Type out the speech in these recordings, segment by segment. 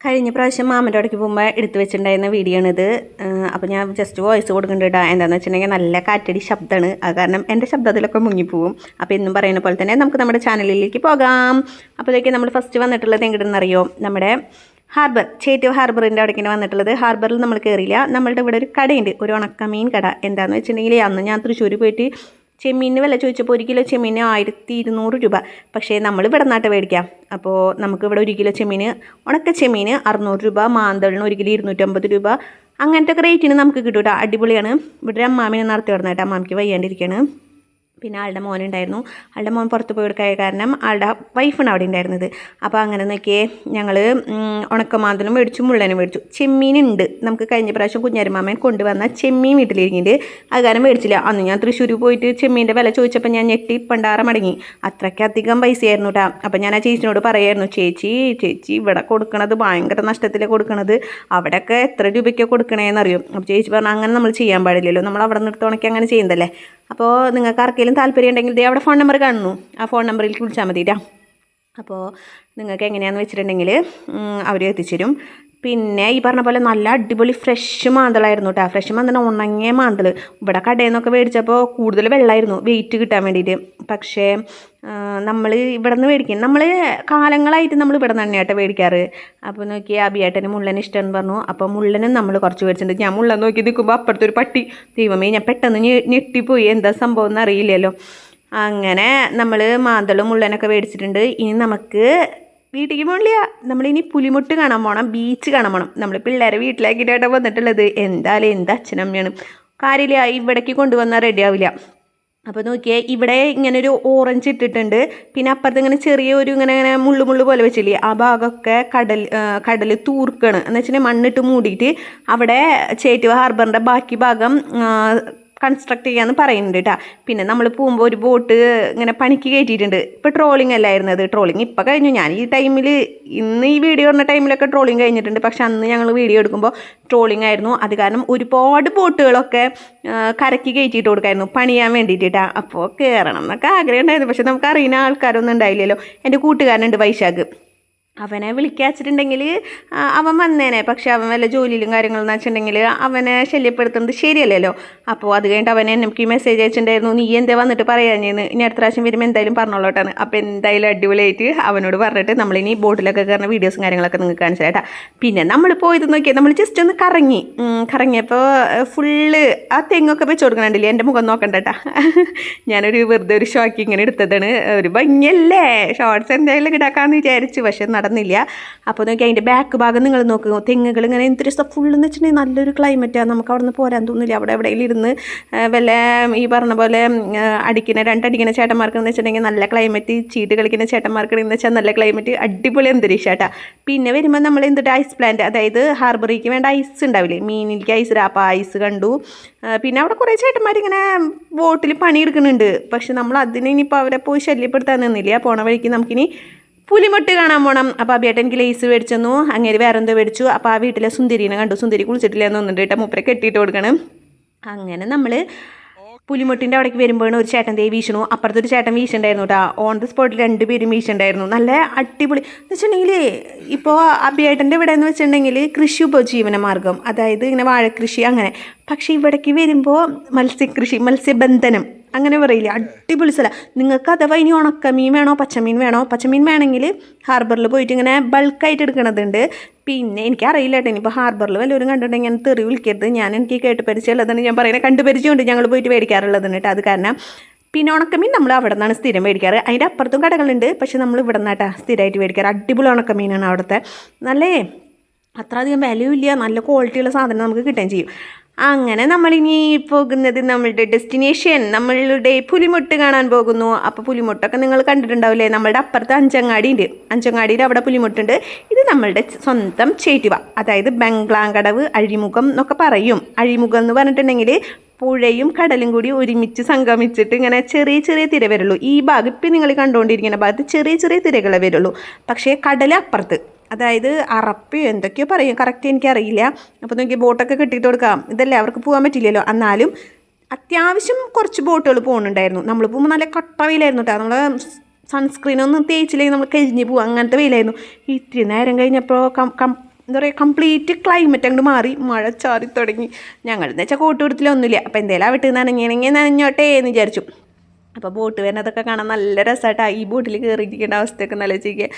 കഴിഞ്ഞ പ്രാവശ്യം മാമന്റെ അവിടേക്ക് പോകുമ്പോൾ എടുത്തു വെച്ചിട്ടുണ്ടായിരുന്ന വീഡിയോ ആണിത് അപ്പോൾ ഞാൻ ജസ്റ്റ് വോയിസ് കൊടുക്കുന്നുണ്ട് കേട്ടോ എന്താണെന്ന് വെച്ചിട്ടുണ്ടെങ്കിൽ നല്ല കാറ്റടി ശബ്ദമാണ് അത് കാരണം എന്റെ ശബ്ദത്തിലൊക്കെ മുങ്ങിപ്പോവും. അപ്പോൾ എന്നും പറയുന്ന പോലെ തന്നെ നമുക്ക് നമ്മുടെ ചാനലിലേക്ക് പോകാം. അപ്പോഴേക്കും നമ്മൾ ഫസ്റ്റ് വന്നിട്ടുള്ളത് എങ്ങോട്ടെന്ന് അറിയോ നമ്മുടെ ഹാർബർ ചേറ്റൂർ ഹാർബറിന്റെ അവിടേക്കാണ് വന്നിട്ടുള്ളത്. ഹാർബറിൽ നമ്മൾ കയറിയില്ല. നമ്മളുടെ ഇവിടെ ഒരു കടയുണ്ട്. ഒരു ഉണക്കമീൻ കട. എന്താണെന്ന് വെച്ചിട്ടുണ്ടെങ്കിൽ അന്ന് ഞാൻ തൃശ്ശൂർ പോയിട്ട് ചെമ്മീനിന് വില ചോദിച്ചപ്പോൾ ഒരു കിലോ ചെമ്മീന് ആയിരത്തി ഇരുന്നൂറ് രൂപ. പക്ഷേ നമ്മൾ ഇവിടെ നാട്ട് മേടിക്കാം. അപ്പോൾ നമുക്ക് ഇവിടെ ഒരു കിലോ ചെമ്മീന് ഉണക്ക ചെമ്മീന് അറുന്നൂറ് രൂപ മാന്തളിന് ഒരു കിലോ ഇരുന്നൂറ്റമ്പത് രൂപ. അങ്ങനത്തെ ഒക്കെ റേറ്റിന് നമുക്ക് കിട്ടും കേട്ടോ അടിപൊളിയാണ്. ഇവിടെ അമ്മാമിനെ നടത്തി വിടുന്നത് കേട്ടോ അമ്മാമിക്ക് വയ്യാണ്ടിരിക്കുകയാണ് പിന്നെ ആളുടെ മോനുണ്ടായിരുന്നു. ആളുടെ മോൻ പുറത്ത് പോയി കാരണം ആളുടെ വൈഫാണ് അവിടെ ഉണ്ടായിരുന്നത്. അപ്പോൾ അങ്ങനെ നോക്കിയേ ഞങ്ങൾ ഉണക്കമാന്തലും മേടിച്ചു മുള്ളനും മേടിച്ചു. ചെമ്മീനുണ്ട്. നമുക്ക് കഴിഞ്ഞ പ്രാവശ്യം കുഞ്ഞാരിമാമൻ കൊണ്ടുവന്ന ചെമ്മീൻ വീട്ടിലിരിക്കുന്നുണ്ട് അത് കാരണം മേടിച്ചില്ല. അന്ന് ഞാൻ തൃശ്ശൂർ പോയിട്ട് ചെമ്മീന്റെ വില ചോദിച്ചപ്പോൾ ഞാൻ ഞെട്ടി പണ്ടാറ മടങ്ങി. അത്രയ്ക്കധികം പൈസയായിരുന്നു കേട്ടോ അപ്പോൾ ഞാൻ ആ ചേച്ചിനോട് പറയായിരുന്നു ചേച്ചി ചേച്ചി ഇവിടെ കൊടുക്കണത് ഭയങ്കര നഷ്ടത്തിലാണ് കൊടുക്കണത്. അവിടെയൊക്കെ എത്ര രൂപയ്ക്ക് കൊടുക്കണേന്നറിയും? അപ്പോൾ ചേച്ചി പറഞ്ഞു അങ്ങനെ നമ്മൾ ചെയ്യാൻ പാടില്ലല്ലോ. നമ്മൾ അവിടെ നിന്ന് ഉണക്കി അങ്ങനെ ചെയ്യുന്നതല്ലേ? അപ്പോൾ നിങ്ങൾക്ക് ആർക്കെങ്കിലും താല്പര്യം ഉണ്ടെങ്കിൽ ദേ അവിടെ ഫോൺ നമ്പർ കാണുന്നു. ആ ഫോൺ നമ്പറിലേക്ക് വിളിച്ചാൽ മതിട്ടാ അപ്പോൾ നിങ്ങൾക്ക് എങ്ങനെയാണെന്ന് വെച്ചിട്ടുണ്ടെങ്കിൽ അവർ എത്തിച്ചേരും പിന്നെ ഈ പറഞ്ഞ പോലെ നല്ല അടിപൊളി ഫ്രഷ് മാന്തളായിരുന്നു കേട്ടോ ഫ്രഷ് മാന്തള ഉണങ്ങിയ മാന്തൽ ഇവിടെ കടയിൽ നിന്നൊക്കെ മേടിച്ചപ്പോൾ കൂടുതൽ വെള്ളമായിരുന്നു വെയിറ്റ് കിട്ടാൻ വേണ്ടിയിട്ട് പക്ഷേ നമ്മൾ ഇവിടെ നിന്ന് മേടിക്കും നമ്മൾ കാലങ്ങളായിട്ട് നമ്മൾ ഇവിടെ നിന്ന് തന്നെയാട്ടോ മേടിക്കാറ്. അപ്പോൾ നോക്കി അബിയേട്ടന് മുള്ളൻ ഇഷ്ടമെന്ന് പറഞ്ഞു. അപ്പോൾ മുള്ളനും നമ്മൾ കുറച്ച് മേടിച്ചിട്ടുണ്ട്. ഞാൻ മുള്ളൻ നോക്കി നിൽക്കുമ്പോൾ അപ്പുറത്തെ ഒരു പട്ടി. ദൈവമേ ഞാൻ പെട്ടെന്ന് ഞെട്ടിപ്പോയി. എന്താ സംഭവം എന്ന് അറിയില്ലല്ലോ അങ്ങനെ നമ്മൾ മാന്തളും മുള്ളനൊക്കെ മേടിച്ചിട്ടുണ്ട്. ഇനി നമുക്ക് വീട്ടിലേക്ക് പോകണില്ല നമ്മളിനി പുലിമുട്ട് കാണാൻ പോകണം ബീച്ച് കാണാൻ പോകണം നമ്മൾ പിള്ളേരെ വീട്ടിലാക്കിയിട്ടാണ് വന്നിട്ടുള്ളത്. എന്തായാലും എന്താ അച്ഛനമ്മയാണ് കാര്യമില്ല ഇവിടേക്ക് കൊണ്ടുവന്നാൽ റെഡി ആവില്ല. അപ്പോൾ നോക്കിയേ ഇവിടെ ഇങ്ങനെ ഒരു ഓറഞ്ച് ഇട്ടിട്ടുണ്ട്. പിന്നെ അപ്പുറത്ത് ഇങ്ങനെ ചെറിയ ഒരു ഇങ്ങനെ ഇങ്ങനെ മുള്ളു മുള്ളു പോലെ വെച്ചില്ലേ ആ ഭാഗമൊക്കെ കടൽ കടൽ തൂർക്കാണ്. എന്ന് വെച്ചിട്ടുണ്ടെങ്കിൽ മണ്ണിട്ട് മൂടിയിട്ട് അവിടെ ചേറ്റുവ ഹാർബറിന്റെ ബാക്കി ഭാഗം കൺസ്ട്രക്ട് ചെയ്യാന്ന് പറയുന്നുണ്ട് കേട്ടോ പിന്നെ നമ്മൾ പോകുമ്പോൾ ഒരു ബോട്ട് ഇങ്ങനെ പണിക്ക് കയറ്റിയിട്ടുണ്ട് ഇപ്പോൾ ട്രോളിംഗ് അല്ലായിരുന്നത് ട്രോളിംഗ് ഇപ്പോൾ കഴിഞ്ഞു. ഞാൻ ഈ ടൈമിൽ ഇന്ന് ഈ വീഡിയോ ഇടുന്ന ടൈമിലൊക്കെ ട്രോളിംഗ് കഴിഞ്ഞിട്ടുണ്ട്. പക്ഷെ അന്ന് ഞങ്ങൾ വീഡിയോ എടുക്കുമ്പോൾ ട്രോളിംഗ് ആയിരുന്നു. അത് കാരണം ഒരുപാട് ബോട്ടുകളൊക്കെ കരയ്ക്ക് കയറ്റിയിട്ട് കൊടുക്കായിരുന്നു. പണിയാൻ വേണ്ടിയിട്ടാ അപ്പോൾ കയറണം എന്നൊക്കെ ആഗ്രഹം ഉണ്ടായിരുന്നു. പക്ഷെ നമുക്ക് അറിയുന്ന ആൾക്കാരൊന്നും ഉണ്ടായില്ലല്ലോ. എന്റെ കൂട്ടുകാരനുണ്ട് വൈശാഖ്. അവനെ വിളിക്കാച്ചിട്ടുണ്ടെങ്കിൽ അവൻ വന്നേനെ. പക്ഷെ അവൻ വല്ല ജോലിയിലും കാര്യങ്ങളെന്ന് വെച്ചിട്ടുണ്ടെങ്കിൽ അവനെ ശല്യപ്പെടുത്തുന്നത് ശരിയല്ലല്ലോ. അപ്പോൾ അത് കഴിഞ്ഞിട്ട് അവനെ എനിക്ക് മെസ്സേജ് അയച്ചിട്ടുണ്ടായിരുന്നു നീ എന്തേ വന്നിട്ട് പറയാഞ്ഞെന്ന് ഇനി അടുത്ത പ്രാവശ്യം വരുമ്പോൾ എന്തായാലും പറഞ്ഞോളോട്ടാണ്. അപ്പോൾ എന്തായാലും അടിപൊളിയായിട്ട് അവനോട് പറഞ്ഞിട്ട് നമ്മളിനി ബോട്ടിലൊക്കെ കയറുന്ന വീഡിയോസും കാര്യങ്ങളൊക്കെ നിങ്ങൾക്ക് കാണിച്ചു പിന്നെ നമ്മൾ പോയത് നോക്കിയാൽ നമ്മൾ ജസ്റ്റ് ഒന്ന് കറങ്ങി. കറങ്ങിയപ്പോൾ ഫുള്ള് ആ തെങ്ങൊക്കെ വെച്ച് കൊടുക്കണുണ്ടല്ലേ എന്റെ മുഖം നോക്കണ്ടട്ടാ ഞാനൊരു വെറുതെ ഒരു ഷോക്ക് ഇങ്ങനെ എടുത്തതാണ്. ഒരു ഭംഗിയല്ലേ? ഷോർട്സ് എന്തായാലും ഇടാക്കാന്ന് വിചാരിച്ചു. പക്ഷെ നടന്നില്ല. അപ്പോൾ നോക്കി അതിന്റെ ബാക്ക് ഭാഗം നിങ്ങൾ നോക്കുക തെങ്ങുകൾ ഇങ്ങനെ എന്തൊരു ഫുള്ള് എന്ന് വെച്ചിട്ടുണ്ടെങ്കിൽ നല്ലൊരു ക്ലൈമറ്റാണ് നമുക്ക് അവിടെ നിന്ന് പോരാൻ തോന്നില്ല. അവിടെ എവിടെയെങ്കിലും ഇരുന്ന് വല്ല ഈ പറഞ്ഞ പോലെ അടിക്കുന്ന രണ്ടടിക്കുന്ന ചേട്ടന്മാർക്ക് എന്ന് വെച്ചിട്ടുണ്ടെങ്കിൽ നല്ല ക്ലൈമറ്റ് ചീട്ട് കളിക്കുന്ന ചേട്ടന്മാർക്ക് എന്ന് വെച്ചാൽ നല്ല ക്ലൈമറ്റ് അടിപൊളി അന്തരീക്ഷാട്ടാ പിന്നെ വരുമ്പോൾ നമ്മൾ എന്തിട്ട് ഐസ് പ്ലാന്റ് അതായത് ഹാർബറിക്ക് വേണ്ട ഐസ് ഉണ്ടാവില്ലേ? മീനിലേക്ക് ഐസ് അപ്പോൾ ഐസ് കണ്ടു. പിന്നെ അവിടെ കുറേ ചേട്ടന്മാർ ഇങ്ങനെ ബോട്ടിൽ പണിയെടുക്കുന്നുണ്ട്. പക്ഷെ നമ്മൾ അതിനെ ഇനിയിപ്പോൾ അവരെ പോയി ശല്യപ്പെടുത്താൻ നിന്നില്ല. പോണ വഴിക്ക് നമുക്കിനി പുലിമുട്ട് കാണാൻ പോകണം അപ്പോൾ അബിയേട്ടൻ എനിക്ക് ലേസ് മേടിച്ചെന്നു. അങ്ങനെ വേറെ എന്തോ മേടിച്ചു. അപ്പോൾ ആ വീട്ടിലെ സുന്ദരീനെ കണ്ടു. സുന്ദരി കുളിച്ചിട്ടില്ല എന്ന് തോന്നുന്നുണ്ട് കേട്ടോ. മൂപ്പരെ കെട്ടിയിട്ട് കൊടുക്കണം. അങ്ങനെ നമ്മൾ പുലിമുട്ടിന്റെ അവിടേക്ക് വരുമ്പോഴാണ് ഒരു ചേട്ടൻ ദേ വീശണു. അപ്പുറത്തൊരു ചേട്ടൻ വീശുണ്ടായിരുന്നു കേട്ടോ. ഓൺ ദി സ്പോട്ടിൽ രണ്ട് പേരും വീശുണ്ടായിരുന്നു. നല്ല അടിപൊളി. എന്ന് വെച്ചിട്ടുണ്ടെങ്കിൽ ഇപ്പോൾ അബിയേട്ടന്റെ ഇവിടെ എന്ന് വെച്ചിട്ടുണ്ടെങ്കിൽ കൃഷി ഉപജീവന മാർഗം. അതായത് ഇങ്ങനെ വാഴക്കൃഷി അങ്ങനെ. പക്ഷേ ഇവിടേക്ക് വരുമ്പോൾ മത്സ്യകൃഷി മത്സ്യബന്ധനം അങ്ങനെ പറയില്ല? അടിപൊളി സ്ഥലം. നിങ്ങൾക്ക് അഥവാ ഇനി ഉണക്കമീൻ വേണോ പച്ചമീൻ വേണോ പച്ചമീൻ വേണമെങ്കിൽ ഹാർബറിൽ പോയിട്ട് ഇങ്ങനെ ബൾക്കായിട്ട് എടുക്കണതുണ്ട്. പിന്നെ എനിക്കറിയില്ല കേട്ടോ ഇനിയിപ്പോൾ ഹാർബറിൽ വല്ലവരും കണ്ടിട്ടുണ്ടെങ്കിൽ ഞാൻ തെറി വിളിക്കരുത്. ഞാൻ എനിക്ക് കേട്ട് പരിചയമുള്ളതാണ്. ഞാൻ പറയുന്നത് കണ്ടു പരിചയമുണ്ട്. ഞങ്ങൾ പോയിട്ട് മേടിക്കാറുള്ളതാണ് കേട്ടോ. അത് കാരണം പിന്നെ ഉണക്കമീൻ നമ്മൾ അവിടെ നിന്നാണ് സ്ഥിരം മേടിക്കാറ്. അതിന്റെ അപ്പുറത്തും കടകളുണ്ട്. പക്ഷെ നമ്മൾ ഇവിടെ നിന്നാട്ടാ സ്ഥിരമായിട്ട് മേടിക്കാറ്. അടിപൊളി ഉണക്കമീനാണ് അവിടുത്തെ. നല്ലേ അത്ര അധികം ഇല്ല നല്ല ക്വാളിറ്റിയുള്ള സാധനം നമുക്ക് കിട്ടുകയും ചെയ്യും. അങ്ങനെ നമ്മളിനി പോകുന്നത് നമ്മളുടെ ഡെസ്റ്റിനേഷൻ നമ്മളുടെ പുലിമുട്ട് കാണാൻ പോകുന്നു. അപ്പോൾ പുലിമുട്ടൊക്കെ നിങ്ങൾ കണ്ടിട്ടുണ്ടാവില്ലേ? നമ്മളുടെ അപ്പുറത്ത് അഞ്ചങ്ങാടി ഉണ്ട് അഞ്ചങ്ങാടിയിൽ അവിടെ പുലിമുട്ടുണ്ട്. ഇത് നമ്മളുടെ സ്വന്തം ചേറ്റുവ. അതായത് ബംഗ്ലാങ്കടവ് അഴിമുഖം എന്നൊക്കെ പറയും. അഴിമുഖം എന്ന് പറഞ്ഞിട്ടുണ്ടെങ്കിൽ പുഴയും കടലും കൂടി ഒരുമിച്ച് സംഗമിച്ചിട്ട് ഇങ്ങനെ ചെറിയ ചെറിയ തിര വരുള്ളൂ. ഈ ഭാഗം ഇപ്പം നിങ്ങൾ കണ്ടുകൊണ്ടിരിക്കുന്ന ഭാഗത്ത് ചെറിയ ചെറിയ തിരകളെ വരുള്ളൂ. പക്ഷേ കടൽ അപ്പുറത്ത് അതായത് അറപ്പയോ എന്തൊക്കെയോ പറയും. കറക്റ്റ് എനിക്കറിയില്ല. അപ്പോൾ നോക്കി ബോട്ടൊക്കെ കെട്ടിയിട്ട് കൊടുക്കാം. ഇതല്ലേ അവർക്ക് പോകാൻ പറ്റില്ലല്ലോ. എന്നാലും അത്യാവശ്യം കുറച്ച് ബോട്ടുകൾ പോകുന്നുണ്ടായിരുന്നു നമ്മൾ പോകുമ്പോൾ നല്ല കട്ട വെയിലായിരുന്നു കേട്ടോ നമ്മൾ സൺസ്ക്രീനൊന്നും തേച്ചില്ലെങ്കിൽ നമ്മൾ കരിഞ്ഞ് പോകും അങ്ങനത്തെ വെയിലായിരുന്നു. ഇത്തിരി നേരം കഴിഞ്ഞപ്പോൾ കം എന്താ പറയുക കംപ്ലീറ്റ് ക്ലൈമറ്റ് അങ്ങോട്ട് മാറി. മഴ ചാറി തുടങ്ങി. ഞങ്ങൾ എന്ന് വെച്ചാൽ കോട്ട് കോട്ടുപിടുത്തിലൊന്നുമില്ല അപ്പോൾ എന്തേലും ആവട്ടെ നനഞ്ഞെങ്കിൽ നനഞ്ഞോട്ടെ എന്ന് വിചാരിച്ചു. അപ്പോൾ ബോട്ട് വരുന്നതൊക്കെ കാണാൻ നല്ല രസമായിട്ടാണ് ഈ ബോട്ടിൽ കയറിയിരിക്കേണ്ട അവസ്ഥയൊക്കെ നല്ല ചെയ്യുക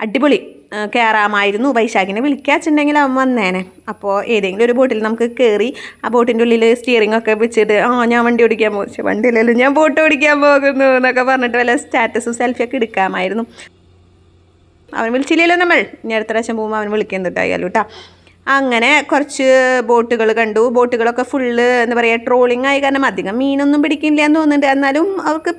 അടിപൊളി. ആ, കയറാമായിരുന്നു വൈശാഖിനെ വിളിക്കാച്ചിട്ടുണ്ടെങ്കിൽ അവൻ വന്നേനെ. അപ്പോൾ ഏതെങ്കിലും ഒരു ബോട്ടിൽ നമുക്ക് കയറി ആ ബോട്ടിന്റെ ഉള്ളിൽ സ്റ്റിയറിംഗ് ഒക്കെ വെച്ചിട്ട് ആ ഞാൻ വണ്ടി ഓടിക്കാൻ പോകും പക്ഷേ വണ്ടിയിലല്ലോ ഞാൻ ബോട്ട് ഓടിക്കാൻ പോകുന്നു എന്നൊക്കെ പറഞ്ഞിട്ട് വല്ല സ്റ്റാറ്റസും സെൽഫിയൊക്കെ എടുക്കാമായിരുന്നു. അവൻ വിളിച്ചില്ലല്ലോ നമ്മൾ. ഇനി അടുത്ത പ്രാവശ്യം പോകുമ്പോൾ അവൻ വിളിക്കുന്നുണ്ടായാലും കേട്ടോ അങ്ങനെ കുറച്ച് ബോട്ടുകൾ കണ്ടു. ബോട്ടുകളൊക്കെ ഫുള്ള് എന്താ പറയുക ട്രോളിങ് ആയി. കാരണം അധികം മീനൊന്നും പിടിക്കില്ല എന്ന് തോന്നുന്നുണ്ട്. എന്നാലും അവർക്ക്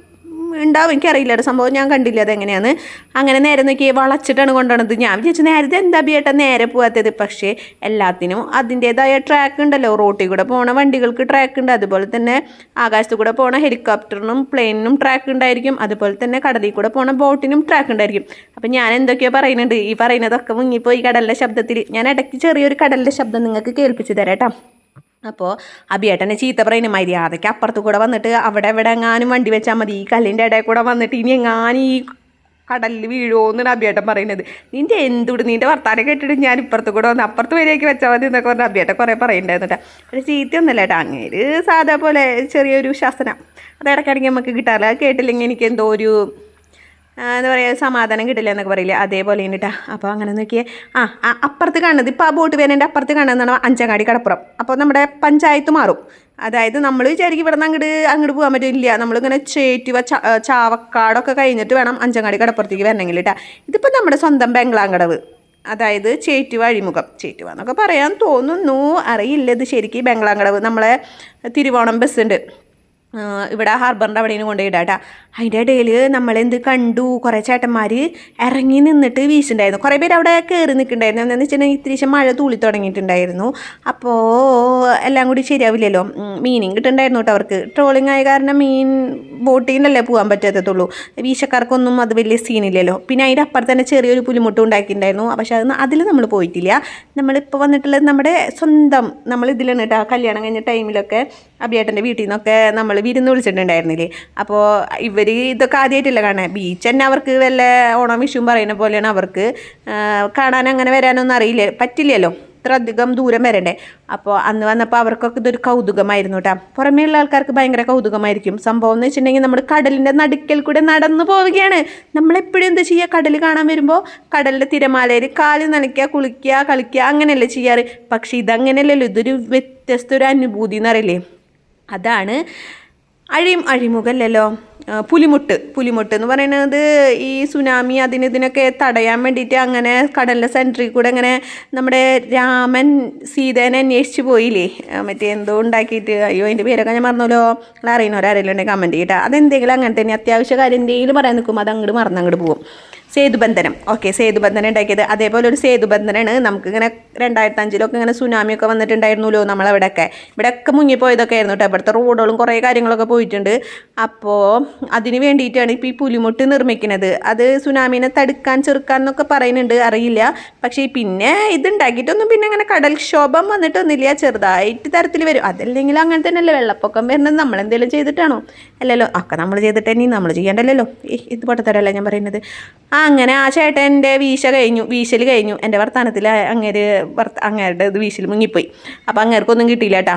ഉണ്ടാവും. എനിക്കറിയില്ല ഒരു സംഭവം ഞാൻ കണ്ടില്ല അതെങ്ങനെയാണ് അങ്ങനെ നേരെ നോക്കി വളച്ചിട്ടാണ് കൊണ്ടുവന്നത്. ഞാൻ വിചാരിച്ചു നേരത്തെ എന്താ ബിയേട്ട നേരെ പോകാത്തത് പക്ഷേ എല്ലാത്തിനും അതിന്റേതായ ട്രാക്ക് ഉണ്ടല്ലോ. റോട്ടിൽ കൂടെ പോണ വണ്ടികൾക്ക് ട്രാക്ക് ഉണ്ട്. അതുപോലെ തന്നെ ആകാശത്ത് കൂടെ പോണ ഹെലികോപ്റ്ററിനും പ്ലെയിനിനും ട്രാക്ക് ഉണ്ടായിരിക്കും. അതുപോലെ തന്നെ കടലിൽ കൂടെ പോണ ബോട്ടിനും ട്രാക്ക് ഉണ്ടായിരിക്കും. അപ്പം ഞാൻ എന്തൊക്കെയോ പറയുന്നുണ്ട്. ഈ പറയുന്നതൊക്കെ മുങ്ങിപ്പോയി കടലിന്റെ ശബ്ദത്തിൽ. ഞാൻ ഇടയ്ക്ക് ചെറിയൊരു കടലിന്റെ ശബ്ദം നിങ്ങൾക്ക് കേൾപ്പിച്ച് തരാം കേട്ടോ. അപ്പോൾ അബിയേട്ടനെ ചീത്ത പറയുന്ന മര്യാദയ്ക്ക് അപ്പുറത്ത് കൂടെ വന്നിട്ട് അവിടെ എവിടെ എങ്ങാനും വണ്ടി വെച്ചാൽ മതി. ഈ കല്ലിന്റെ ഇടയിൽ കൂടെ വന്നിട്ട് ഇനി എങ്ങാനും ഈ കടലിൽ വീഴുമോ എന്നാണ് അബിയേട്ടൻ പറയുന്നത്. നിന്റെ എന്തുകൊണ്ട് നിന്റെ വർത്താനം കേട്ടിട്ട് ഞാൻ ഇപ്പുറത്ത് കൂടെ വന്ന് അപ്പുറത്ത് വരെയൊക്കെ വെച്ചാൽ മതി എന്നൊക്കെ പറഞ്ഞ് അബിയേട്ടൻ കുറേ പറയുന്നുണ്ടായിരുന്നു പക്ഷേ ചീത്തയൊന്നുമല്ല കേട്ടോ അങ്ങേര് സാധാ പോലെ ചെറിയൊരു ശാസനം. അത് ഇടയ്ക്കിടയ്ക്ക് നമുക്ക് കിട്ടാറില്ല. കേട്ടില്ലെങ്കിൽ എനിക്ക് എന്തോ ഒരു എന്താ പറയുക സമാധാനം കിട്ടില്ല എന്നൊക്കെ പറയില്ല? അതേപോലെ കേട്ടോ അപ്പോൾ അങ്ങനെ നോക്കിയേ. ആ അപ്പുറത്ത് കാണുന്നത്. ഇപ്പോൾ ആ ബോട്ട് വേനന്റെ അപ്പുറത്ത് കാണുന്നതാണ് അഞ്ചങ്ങാടി കടപ്പുറം അപ്പോൾ നമ്മുടെ പഞ്ചായത്ത് മാറും. അതായത് നമ്മൾ വിചാരിക്കും ഇവിടെ നിന്ന് അങ്ങോട്ട് അങ്ങോട്ട് പോകാൻ പറ്റില്ല. നമ്മളിങ്ങനെ ചേറ്റുവ ചാവക്കാടൊക്കെ കഴിഞ്ഞിട്ട് വേണം അഞ്ചങ്ങാടി കടപ്പുറത്തേക്ക് വരണമെങ്കിൽ കേട്ടാ ഇതിപ്പോൾ നമ്മുടെ സ്വന്തം ബംഗ്ലാങ്കടവ്. അതായത് ചേറ്റുവ അഴിമുഖം. ചേറ്റുവ എന്നൊക്കെ പറയാൻ തോന്നുന്നു. അറിയില്ല ഇത് ശരിക്കും ബംഗ്ലാങ്കടവ്. നമ്മളെ തിരുവോണം ബസ്സുണ്ട്. ഇവിടെ ഹാർബറിന്റെ അവിടെ കൊണ്ടുപോയിടാം കേട്ടോ അതിന്റെ ഇടയിൽ നമ്മളെന്ത് കണ്ടു? കുറേ ചേട്ടന്മാർ ഇറങ്ങി നിന്നിട്ട് വീശുണ്ടായിരുന്നു. കുറേ പേര് അവിടെ കയറി നിൽക്കുന്നുണ്ടായിരുന്നു എന്താണെന്ന് വെച്ചിട്ടുണ്ടെങ്കിൽ ഇത്തിരി മഴ തൂളി തുടങ്ങിയിട്ടുണ്ടായിരുന്നു. അപ്പോൾ എല്ലാം കൂടി ശരിയാവില്ലല്ലോ. മീനിങ് കിട്ടുന്നുണ്ടായിരുന്നു കേട്ടോ അവർക്ക്. ട്രോളിങ് ആയ കാരണം മീൻ ബോട്ടിങ്ങിലല്ലേ പോകാൻ പറ്റാത്തതുള്ളൂ. വീശക്കാർക്കൊന്നും അത് വലിയ സീനില്ലല്ലോ. പിന്നെ അതിന്റെ അപ്പുറത്ത് തന്നെ ചെറിയൊരു പുലിമുട്ട് ഉണ്ടാക്കിയിട്ടുണ്ടായിരുന്നു. പക്ഷെ അത് അതിൽ നമ്മൾ പോയിട്ടില്ല. നമ്മളിപ്പോൾ വന്നിട്ടുള്ളത് നമ്മുടെ സ്വന്തം നമ്മൾ ഇതിലാണ് കേട്ടോ കല്യാണം കഴിഞ്ഞ ടൈമിലൊക്കെ അബിയേട്ടന്റെ വീട്ടിൽ നിന്നൊക്കെ നമ്മൾ വിരുന്ന് വിളിച്ചിട്ടുണ്ടായിരുന്നില്ലേ. അപ്പോൾ ഇവർ ഇതൊക്കെ ആദ്യമായിട്ടില്ല കാണാൻ ബീച്ച് തന്നെ അവർക്ക് വല്ല ഓണം വിഷുവും പറയുന്ന പോലെയാണ് അവർക്ക്. കാണാൻ അങ്ങനെ വരാനൊന്നും അറിയില്ല. പറ്റില്ലല്ലോ. ഇത്ര അധികം ദൂരം വരണ്ടേ? അപ്പോൾ അന്ന് വന്നപ്പോൾ അവർക്കൊക്കെ ഇതൊരു കൗതുകമായിരുന്നു കേട്ടോ. പുറമേയുള്ള ആൾക്കാർക്ക് ഭയങ്കര കൗതുകമായിരിക്കും. സംഭവം എന്ന് വെച്ചിട്ടുണ്ടെങ്കിൽ നമ്മൾ കടലിന്റെ നടുക്കൽ കൂടെ നടന്നു പോവുകയാണ്. നമ്മളെപ്പോഴും എന്താ ചെയ്യുക കടൽ കാണാൻ വരുമ്പോൾ കടലിന്റെ തിരമാലയിൽ കാൽ നനയ്ക്കുക കുളിക്കുക കളിക്കുക അങ്ങനെയല്ലേ ചെയ്യാറ്? പക്ഷേ ഇതങ്ങനെയല്ലല്ലോ. ഇതൊരു വ്യത്യസ്ത ഒരു അനുഭൂതി എന്നറിയില്ലേ? അതാണ് അഴിം അഴിമുഖല്ലല്ലോ. പുലിമുട്ട് പുലിമുട്ട് എന്ന് പറയുന്നത് ഈ സുനാമി അതിന് ഇതിനൊക്കെ തടയാൻ വേണ്ടിയിട്ട് അങ്ങനെ കടലിന്റെ സെന്ററിൽ കൂടെ അങ്ങനെ നമ്മുടെ രാമൻ സീതേനെ അന്വേഷിച്ച് പോയില്ലേ? മറ്റേ എന്തോ ഉണ്ടാക്കിയിട്ട്. അയ്യോ അതിന്റെ പേരൊക്കെ ഞാൻ മറന്നല്ലോ. നിങ്ങൾ അറിയുന്നവരാരെങ്കിലും ഉണ്ടെങ്കിൽ കമന്റ് ചെയ്യട്ടെ അതെന്തെങ്കിലും അങ്ങനെ തന്നെ അത്യാവശ്യ കാര്യം എന്തെങ്കിലും പറയാൻ നിൽക്കുമ്പോൾ അത് അങ്ങോട്ട് മറന്ന് പോകും. സേതുബന്ധനം. ഓക്കെ സേതുബന്ധനം ഉണ്ടാക്കിയത്. അതേപോലെ ഒരു സേതുബന്ധനാണ്. നമുക്കിങ്ങനെ രണ്ടായിരത്തി അഞ്ചിലൊക്കെ ഇങ്ങനെ സുനാമിയൊക്കെ വന്നിട്ടുണ്ടായിരുന്നല്ലോ നമ്മളവിടെയൊക്കെ ഇവിടെയൊക്കെ മുങ്ങിപ്പോയതൊക്കെ ആയിരുന്നു കേട്ടോ. ഇവിടുത്തെ റോഡുകളും കുറേ കാര്യങ്ങളൊക്കെ പോയിട്ടുണ്ട്. അപ്പോൾ അതിന് വേണ്ടിയിട്ടാണ് ഇപ്പോൾ ഈ പുലിമുട്ട് നിർമ്മിക്കുന്നത്. അത് സുനാമിനെ തടുക്കാൻ ചെറുക്കാൻ എന്നൊക്കെ പറയുന്നുണ്ട്. അറിയില്ല. പക്ഷേ പിന്നെ ഇതുണ്ടാക്കിയിട്ടൊന്നും പിന്നെ അങ്ങനെ കടൽക്ഷോഭം വന്നിട്ടൊന്നുമില്ല. ചെറുതായിട്ട് തരത്തിൽ വരും. അതല്ലെങ്കിൽ അങ്ങനെ തന്നെയല്ലേ വെള്ളപ്പൊക്കം വരുന്നത്. നമ്മളെന്തെങ്കിലും ചെയ്തിട്ടാണോ? അല്ലല്ലോ. ഒക്കെ നമ്മൾ ചെയ്തിട്ടേ നീ നമ്മൾ ചെയ്യേണ്ടല്ലോ ഈ ഇത് പൊട്ടത്തരല്ലേ ഞാൻ പറയുന്നത്. അങ്ങനെ ആ ചേട്ടന്റെ വീശ കഴിഞ്ഞു വീശൽ കഴിഞ്ഞു. എന്റെ വർത്തമാനത്തിൽ അങ്ങേര് വർത്ത അങ്ങേരുടെ ഇത് വീശൽ മുങ്ങിപ്പോയി. അപ്പോൾ അങ്ങേർക്കൊന്നും കിട്ടിയില്ല കേട്ടോ.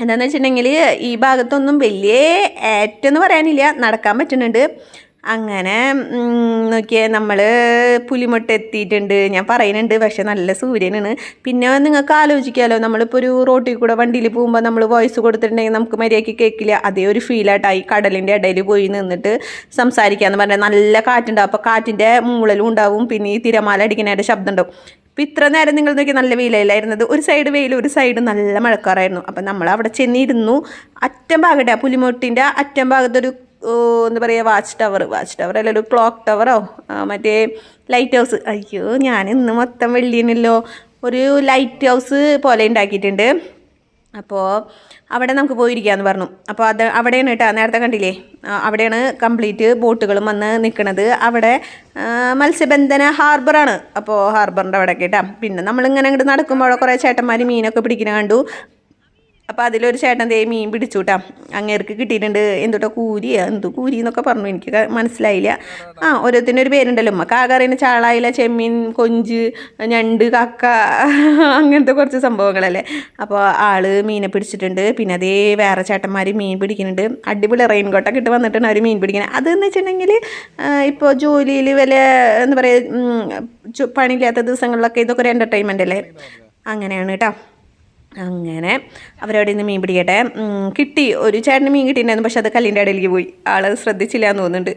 എന്താണെന്ന് വെച്ചിട്ടുണ്ടെങ്കിൽ ഈ ഭാഗത്തൊന്നും വലിയ ഏറ്റെന്ന് പറയാനില്ല. നടക്കാൻ പറ്റുന്നുണ്ട്. അങ്ങനെ നോക്കിയേ നമ്മൾ പുലിമുട്ട് എത്തിയിട്ടുണ്ട് ഞാൻ പറയുന്നുണ്ട് പക്ഷെ നല്ല സൂര്യനാണ്. പിന്നെ നിങ്ങൾക്ക് ആലോചിക്കാമല്ലോ നമ്മളിപ്പോൾ ഒരു റോട്ടിൽ കൂടെ വണ്ടിയിൽ പോകുമ്പോൾ നമ്മൾ വോയിസ് കൊടുത്തിട്ടുണ്ടെങ്കിൽ നമുക്ക് മര്യാദയ്ക്ക് കേൾക്കില്ല. അതേ ഒരു ഫീലായിട്ടായി കടലിന്റെ ഇടയിൽ പോയി നിന്നിട്ട് സംസാരിക്കാമെന്ന് പറഞ്ഞാൽ നല്ല കാറ്റുണ്ടാവും. അപ്പോൾ കാറ്റിന്റെ മൂളലും ഉണ്ടാവും പിന്നെ ഈ തിരമാല അടിക്കുന്നതിന്റെ ശബ്ദം ഉണ്ടാവും അപ്പോൾ ഇത്ര നേരം നിങ്ങൾ നോക്കി നല്ല വെയിലായിരുന്നത്. ഒരു സൈഡ് വെയിൽ ഒരു സൈഡ് നല്ല മഴക്കാറായിരുന്നു. അപ്പം നമ്മൾ അവിടെ ചെന്നിരുന്നു. അറ്റം ഭാഗട്ടെ ആ പുലിമുട്ടിന്റെ അറ്റം ഭാഗത്തൊരു എന്താ പറയുക വാച്ച് ടവർ വാച്ച് ടവർ അല്ല ഒരു ക്ലോക്ക് ടവറോ മറ്റേ ലൈറ്റ് ഹൗസ് അയ്യോ ഞാൻ ഇന്ന് മൊത്തം വെള്ളിയനല്ലോ. ഒരു ലൈറ്റ് ഹൗസ് പോലെ ഉണ്ടാക്കിയിട്ടുണ്ട്. അപ്പോൾ അവിടെ നമുക്ക് പോയിരിക്കാമെന്ന് പറഞ്ഞു. അപ്പോൾ അത് അവിടെയാണ് കേട്ടോ നേരത്തെ കണ്ടില്ലേ? അവിടെയാണ് കംപ്ലീറ്റ് ബോട്ടുകളും വന്ന് നിൽക്കുന്നത് അവിടെ മത്സ്യബന്ധന ഹാർബറാണ് അപ്പോൾ ഹാർബറിന്റെ അവിടെ കേട്ടോ. പിന്നെ നമ്മളിങ്ങനെ അങ്ങോട്ട് നടക്കുമ്പോൾ അവിടെ കുറേ ചേട്ടന്മാർ മീനൊക്കെ പിടിക്കുന്ന കണ്ടു. അപ്പോൾ അതിലൊരു ചേട്ടൻ ദേ മീൻ പിടിച്ചു അങ്ങേർക്ക് കിട്ടിയിട്ടുണ്ട് എന്തുട്ടോ കൂരിയാ? എന്തു കൂരി എന്നൊക്കെ പറഞ്ഞു. എനിക്ക് മനസ്സിലായില്ല. ആ ഓരോരുത്തരുടെ ഒരു പേരുണ്ടല്ലോ ഉമ്മ കാകറിന് ചാളായില ചെമ്മീൻ കൊഞ്ച് ഞണ്ട് കക്ക അങ്ങനത്തെ കുറച്ച് സംഭവങ്ങളല്ലേ. അപ്പോൾ ആൾ മീനെ പിടിച്ചിട്ടുണ്ട്. പിന്നെ അതേ വേറെ ചേട്ടന്മാർ മീൻ പിടിക്കുന്നുണ്ട്. അടിപൊളി റെയിൻ കോട്ടൊക്കെ ഇട്ട് വന്നിട്ടാണ് അവർ മീൻ പിടിക്കുന്നത്. അതെന്ന് വെച്ചിട്ടുണ്ടെങ്കിൽ ഇപ്പോൾ ജോലിയിൽ വല്ല എന്താ പറയുക പണിയില്ലാത്ത ദിവസങ്ങളിലൊക്കെ ഇതൊക്കെ ഒരു എന്റർടൈൻമെന്റ് അല്ലേ? അങ്ങനെയാണ് കേട്ടോ. അങ്ങനെ അവരവിടെ നിന്ന് മീൻ പിടിക്കട്ടെ. കിട്ടി. ഒരു ചേട്ടന് മീൻ കിട്ടിയിട്ടുണ്ടായിരുന്നു പക്ഷെ അത് കല്ലിന്റെ ഇടയിലേക്ക് പോയി. ആളത് ശ്രദ്ധിച്ചില്ല എന്ന് തോന്നുന്നുണ്ട്.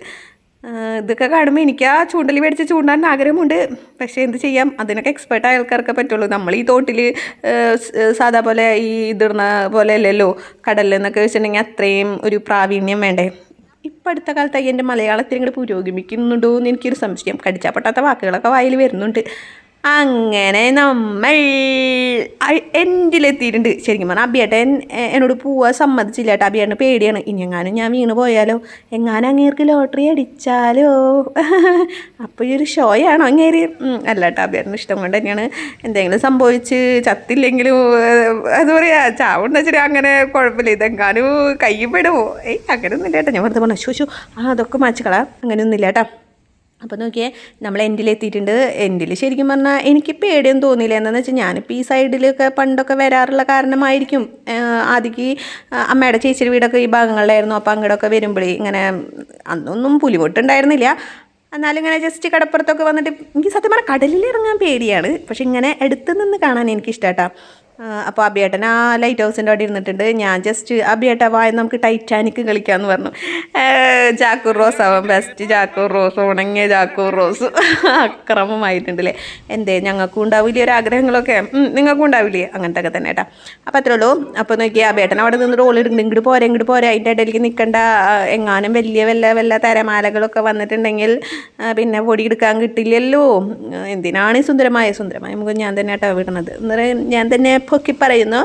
ഇതൊക്കെ കാണുമ്പോൾ എനിക്ക് ആ ചൂണ്ടൽ മേടിച്ച് ചൂണ്ടാൻ ആഗ്രഹമുണ്ട്. പക്ഷേ എന്ത് ചെയ്യാം? അതിനൊക്കെ എക്സ്പേർട്ട് ആയ ആൾക്കാർക്ക് പറ്റുള്ളൂ. നമ്മൾ ഈ തോട്ടിൽ സാധാ പോലെ ഈ ഇതിടുന്ന പോലെ അല്ലല്ലോ കടലിൽ എന്നൊക്കെ വെച്ചിട്ടുണ്ടെങ്കിൽ അത്രയും ഒരു പ്രാവീണ്യം വേണ്ടേ? ഇപ്പം അടുത്ത കാലത്തായി എന്റെ മലയാളത്തിൽ ഇങ്ങോട്ട് പുരോഗമിക്കുന്നുണ്ടോ എന്ന് എനിക്കൊരു സംശയം. കടിച്ചാൽ പൊട്ടാത്ത വാക്കുകളൊക്കെ വായിൽ വരുന്നുണ്ട്. അങ്ങനെ നമ്മൾ എൻഡിലെത്തിയിട്ടുണ്ട് ശരിക്കും പറഞ്ഞാൽ അബിയേട്ടൻ എ- എന്നോട് പോവാൻ സമ്മതിച്ചില്ല കേട്ടോ. അബിയേട്ടന് പേടിയാണ്. ഇനി എങ്ങാനും ഞാൻ വീണ് പോയാലോ? എങ്ങാനും അങ്ങേർക്ക് ലോട്ടറി അടിച്ചാലോ? അപ്പോൾ ഈ ഒരു ഷോയാണോ അങ്ങേര്? അല്ല കേട്ടോ. അബിയേട്ടന് ഇഷ്ടം കൊണ്ട് തന്നെയാണ് എന്തെങ്കിലും സംഭവിച്ച് ചത്തില്ലെങ്കിലും എന്താ അത് പറയാ ചാവുണ്ടെന്ന് വെച്ചിട്ട് അങ്ങനെ കുഴപ്പമില്ല. ഇതെങ്ങാനും കൈപ്പെടുമോ പെടുമോ ഏയ് അങ്ങനെ ഒന്നുമില്ല കേട്ടോ. ഞാൻ വെറുതെ പറഞ്ഞു ശോശു ആ അതൊക്കെ മാച്ചിക്കളാം അങ്ങനെയൊന്നുമില്ല കേട്ടോ. അപ്പോൾ നോക്കിയേ നമ്മൾ എൻഡിലെത്തിയിട്ടുണ്ട് എൻഡിൽ ശരിക്കും പറഞ്ഞാൽ എനിക്ക് പേടിയൊന്നും തോന്നിയില്ല. എന്താണെന്ന് വെച്ചാൽ ഞാനിപ്പോൾ ഈ സൈഡിലൊക്കെ പണ്ടൊക്കെ വരാറുള്ള കാരണമായിരിക്കും. ആദ്യക്ക് അമ്മയുടെ ചേച്ചിയുടെ വീടൊക്കെ ഈ ഭാഗങ്ങളിലായിരുന്നു. അപ്പോൾ അങ്ങോട്ടൊക്കെ വരുമ്പോഴേ ഇങ്ങനെ അന്നൊന്നും പുലിവോട്ടുണ്ടായിരുന്നില്ല എന്നാലും ഇങ്ങനെ ജസ്റ്റ് കടപ്പുറത്തൊക്കെ വന്നിട്ട് എനിക്ക് സത്യം പറഞ്ഞാൽ കടലിൽ ഇറങ്ങാൻ പേടിയാണ്. പക്ഷെ ഇങ്ങനെ എടുത്തു നിന്ന് കാണാൻ എനിക്കിഷ്ടം ഇഷ്ടമാട്ടോ അപ്പോൾ അബിയേട്ടൻ ആ ലൈറ്റ് ഹൗസിന്റെ അവിടെ ഇരുന്നിട്ടുണ്ട്. ഞാൻ ജസ്റ്റ് അബിയേട്ട വായ നമുക്ക് ടൈറ്റാനിക്ക് കളിക്കാമെന്ന് പറഞ്ഞു. ജാക്കൂർ റോസ് ആവാം. ബെസ്റ്റ് ജാക്കൂർ റോസ് ഉണങ്ങിയ ജാക്കൂർ റോസ്. അക്രമമായിട്ടുണ്ടല്ലേ എന്തേ ഞങ്ങൾക്കും ഉണ്ടാവില്ലേ ഒരു ആഗ്രഹങ്ങളൊക്കെ ഉം, നിങ്ങൾക്കും ഉണ്ടാവില്ലേ? അങ്ങനത്തെ ഒക്കെ തന്നെ കേട്ടോ അപ്പോൾ അത്രേ ഉള്ളൂ. അപ്പോൾ നോക്കിയാൽ അബിയേട്ടൻ അവിടെ നിന്ന് റോൾ ഇടുന്നുണ്ട് ഇങ്ങോട്ട് പോരെ ഇങ്ങോട്ട് പോരെ. അതിന്റെ ഇടയിലേക്ക് നിൽക്കേണ്ട എങ്ങാനും വലിയ വല്ല വല്ല തരമാലകളൊക്കെ വന്നിട്ടുണ്ടെങ്കിൽ പിന്നെ പൊടി എടുക്കാൻ കിട്ടില്ലല്ലോ. എന്തിനാണ് സുന്ദരമായ സുന്ദരമായ മുഖം ഞാൻ തന്നെ കേട്ടോ വിടുന്നത് പറയാൻ ഞാൻ തന്നെ പൊക്കി പറയുന്നു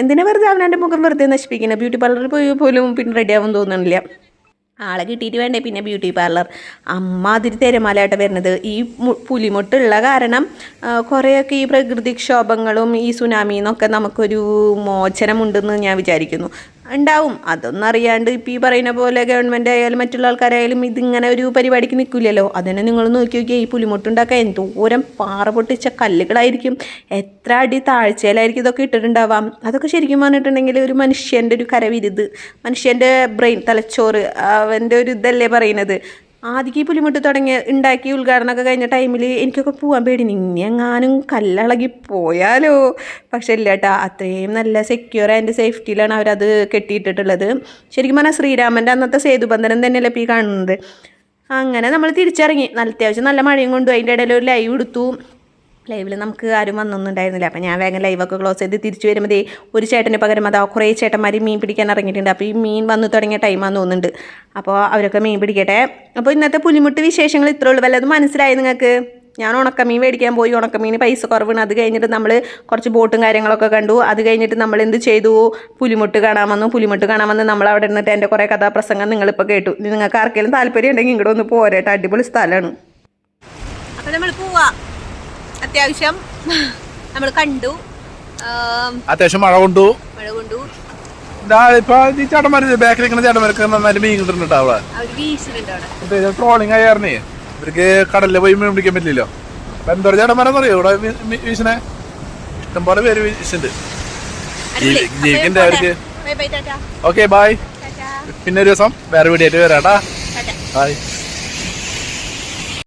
എന്തിനാ വെറുതെ അവനാന്റെ മുഖം വെറുതെ നശിപ്പിക്കുന്നത്? ബ്യൂട്ടി പാർലറിൽ പോയി പോലും പിന്നെ റെഡിയാവും തോന്നുന്നില്ല. ആളെ കിട്ടിയിട്ട് വേണ്ടേ പിന്നെ ബ്യൂട്ടി പാർലർ? അമ്മാതിരി തിരമാലയായിട്ട് വരുന്നത്. ഈ പുലിമുട്ടുള്ള കാരണം കുറേയൊക്കെ ഈ പ്രകൃതിക്ഷോഭങ്ങളും ഈ സുനാമിന്നൊക്കെ നമുക്കൊരു മോചനമുണ്ടെന്ന് ഞാൻ വിചാരിക്കുന്നു. ഉണ്ടാവും. അതൊന്നും അറിയാണ്ട് ഇപ്പം ഈ പറയുന്ന പോലെ ഗവൺമെന്റ് ആയാലും മറ്റുള്ള ആൾക്കാരായാലും ഇതിങ്ങനെ ഒരു പരിപാടിക്ക് നിൽക്കില്ലല്ലോ അതിനെ നിങ്ങൾ നോക്കി നോക്കിയാൽ ഈ പുലിമുട്ടുണ്ടാക്കാൻ എന്തോരം പാറ പൊട്ടിച്ച കല്ലുകളായിരിക്കും. എത്ര അടി താഴ്ചയിലായിരിക്കും ഇതൊക്കെ ഇട്ടിട്ടുണ്ടാവാം. അതൊക്കെ ശരിക്കും പറഞ്ഞിട്ടുണ്ടെങ്കിൽ ഒരു മനുഷ്യന്റെ ഒരു കരവിരുത് മനുഷ്യന്റെ ബ്രെയിൻ തലച്ചോറ് അവന്റെ ഒരു ഇതല്ലേ പറയുന്നത്. ആദ്യം ഈ പുലിമുട്ട് തുടങ്ങിയ ഉണ്ടാക്കി ഉദ്ഘാടനമൊക്കെ കഴിഞ്ഞ ടൈമിൽ എനിക്കൊക്കെ പോകാൻ പേടി ഇനി എങ്ങാനും കല്ലളകി പോയാലോ? പക്ഷേ ഇല്ല കേട്ടോ അത്രയും നല്ല സെക്യൂർ ആൻഡ് സേഫ്റ്റിയിലാണ് അവരത് കെട്ടിയിട്ടിട്ടുള്ളത്. ശരിക്കും പറഞ്ഞാൽ ശ്രീരാമന്റെ അന്നത്തെ സേതുബന്ധനം തന്നെയല്ലേ ഇപ്പോൾ ഈ കാണുന്നത്. അങ്ങനെ നമ്മൾ തിരിച്ചിറങ്ങി. നല്ല അത്യാവശ്യം നല്ല മഴയും കൊണ്ടു അതിന്റെ ഇടയിൽ ഒരു ലൈവ് എടുത്തു ലൈവിൽ നമുക്ക് ആരും വന്നൊന്നും ഉണ്ടായിരുന്നില്ല അപ്പോൾ ഞാൻ വേഗം ലൈവൊക്കെ ക്ലോസ് ചെയ്ത് തിരിച്ചു വരുമ്പോൾ ഒരു ചേട്ടന് പകരം അതാ കുറേ ചേട്ടന്മാർ മീൻ പിടിക്കാൻ ഇറങ്ങിയിട്ടുണ്ട്. അപ്പോൾ ഈ മീൻ വന്നു തുടങ്ങിയ ടൈമാണെന്ന് തോന്നുന്നുണ്ട്. അപ്പോൾ അവരൊക്കെ മീൻ പിടിക്കട്ടെ. അപ്പോൾ ഇന്നത്തെ പുലിമുട്ട് വിശേഷങ്ങൾ ഇത്രേ ഉള്ളൂ. വല്ലതും മനസ്സിലായി നിങ്ങൾക്ക്? ഞാൻ ഉണക്കമീൻ മേടിക്കാൻ പോയി. ഉണക്കമീൻ പൈസ കുറവാണ്. അത് കഴിഞ്ഞിട്ട് നമ്മൾ കുറച്ച് ബോട്ടും കാര്യങ്ങളൊക്കെ കണ്ടു. അത് കഴിഞ്ഞിട്ട് നമ്മൾ എന്ത് ചെയ്തു? പുലിമുട്ട് കാണാമെന്നു പുലിമുട്ട് കാണാമെന്ന് നമ്മൾ അവിടെ ഇരുന്നിട്ട് എന്റെ കുറേ കഥാപ്രസംഗം നിങ്ങളിപ്പോൾ കേട്ടു. നിങ്ങൾക്ക് ആർക്കെങ്കിലും താല്പര്യം ഉണ്ടെങ്കിൽ ഇങ്ങോട്ട് ഒന്ന് പോരട്ടെ. അടിപൊളി സ്ഥലമാണ്. അപ്പോൾ നമ്മൾ പോവാ. അത്യാവശ്യം നമ്മൾ കണ്ടു. അത്യാവശ്യം മഴ കൊണ്ടു. മഴ കൊണ്ടു. ഇതാ ഇപ്പൊ ഈ ചേട്ടന്മാര് ബാക്കിൽ നിൽക്കുന്ന ചേട്ടന്മാർക്ക് നന്നായിട്ട് മീൻ കിട്ടുന്നുണ്ട് അവിടെ. ട്രോളിങ് ആയിരുന്നേ ഇവർക്ക് കടലിൽ പോയി മീൻ പിടിക്കാൻ പറ്റില്ലല്ലോ. അപ്പൊ എന്തോ ചേട്ടന്മാരെന്ന് അറിയോ? ഇവിടെ വീശിനെ ഇഷ്ടംപോലെ പേര് ജീവിക്കണ്ടേ അവർക്ക്. ഓക്കെ ബായ് പിന്നെ ഒരു ദിവസം വേറെ വീഡിയോ ആയിട്ട് വരാട്ടാ ബായ്